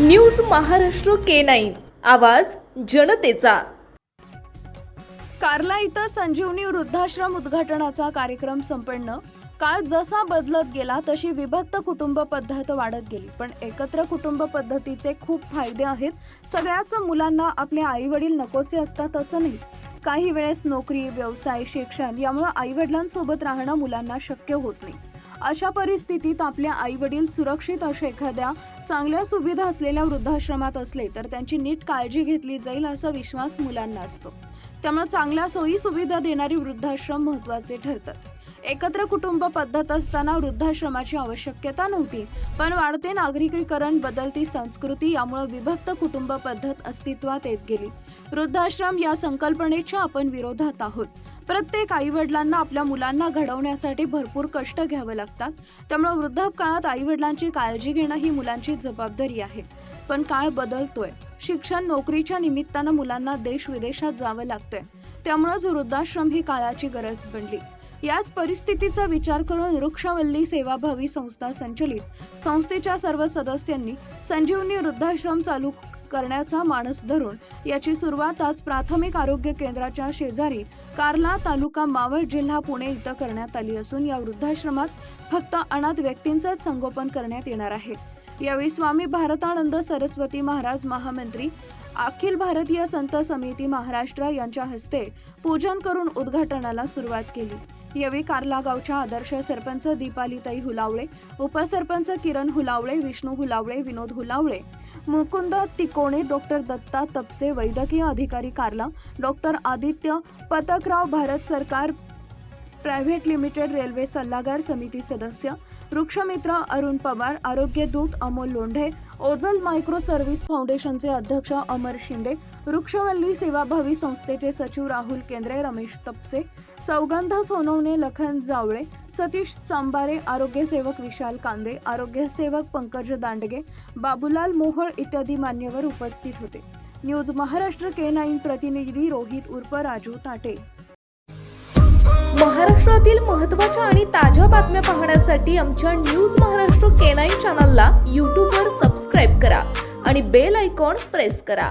News Maharashtra K nine. आवाज जनतेचा. कार्ला इथं संजीवनी वृद्धाश्रम उद्घाटनाचा कार्यक्रम संपन्न. काळ जसा बदलत गेला तशी विभक्त कुटुंब पद्धत वाढत गेली. पण एकत्र कुटुंब पद्धतीचे खूप फायदे आहेत. सगळ्याच मुलांना आपले आई वडील नकोसे असतात असं नाही. काही वेळेस नोकरी व्यवसाय शिक्षण यामुळे आई वडिलांसोबत राहणं मुलांना शक्य होत नाही. अशा परिस्थितीत आपले आई वडील सुरक्षित अशा एखाद्या चांगल्या सुविधा असलेल्या वृद्धाश्रमात असले तर त्यांची नीट काळजी घेतली जाईल असा विश्वास मुलांना असतो. त्यामुळे चांगल्या सोयी सुविधा देणारी वृद्धाश्रम महत्त्वाचे ठरतात. एकत्र कुटुंब पद्धत असताना वृद्धाश्रमाची आवश्यकता नव्हती पण वाढते नागरिकीकरण बदलती संस्कृती यामुळे विभक्त कुटुंब पद्धत अस्तित्वात येत गेली. वृद्धाश्रम या संकल्पनेच्या आपण विरोधात आहोत. प्रत्येक आई वडिलांना आपल्या मुलांना घडवण्यासाठी भरपूर कष्ट घ्यावे लागतात. त्यामुळे वृद्धापकाळात आई वडिलांची काळजी घेणं ही मुलांची जबाबदारी आहे. पण काळ बदलतोय. शिक्षण नोकरीच्या निमित्तानं मुलांना देश विदेशात जावं लागतंय. त्यामुळेच वृद्धाश्रम ही काळाची गरज बनली. याच परिस्थितीचा विचार करून वृक्षवल्ली सेवाभावी संस्था संचलित संस्थेच्या सर्व सदस्यांनी संजीवनी वृद्धाश्रम चालू करण्याचा मानस धरून याची सुरुवात आज प्राथमिक आरोग्य केंद्राच्या शेजारी कार्ला तालुका मावळ जिल्हा पुणे इथं करण्यात आली असून या वृद्धाश्रमात फक्त अनाथ व्यक्तींचंच संगोपन करण्यात येणार आहे. यावेळी स्वामी भारतानंद सरस्वती महाराज महामंत्री अखिल भारतीय संत समिती महाराष्ट्र यांच्या हस्ते पूजन करून उद्घाटनाला सुरुवात केली. यावेळी कार्ला गावच्या आदर्श सरपंच दीपालीताई हुलावळे उपसरपंच किरण हुलावळे विष्णू हुलावळे विनोद हुलावळे मुकुंद तिकोणे डॉक्टर दत्ता तपसे वैद्यकीय अधिकारी कार्ला डॉक्टर आदित्य पतकराव भारत सरकार प्रायव्हेट लिमिटेड रेल्वे सल्लागार समिती सदस्य वृक्षमित्र अरुण पवार आरोग्य दूत अमोल लोंढे ओझल मायक्रो सर्व्हिस फाउंडेशनचे अध्यक्ष अमर शिंदे वृक्षवल्ली सेवाभावी संस्थेचे सचिव राहुल केंद्रे रमेश तपसे सौगंध सोनवणे लखन जावळे सतीश चांबारे आरोग्यसेवक विशाल कांदे आरोग्यसेवक पंकज दांडगे बाबूलाल मोहोळ इत्यादी मान्यवर उपस्थित होते. न्यूज महाराष्ट्र के नाईन प्रतिनिधी रोहित उर्फ राजू ताटे. महाराष्ट्रातील महत्त्वाच्या आणि ताज्या बातम्या पाहण्यासाठी आमच्या न्यूज महाराष्ट्र के नाईन चॅनलला यूट्यूबवर सबस्क्राईब करा आणि बेल आयकॉन प्रेस करा.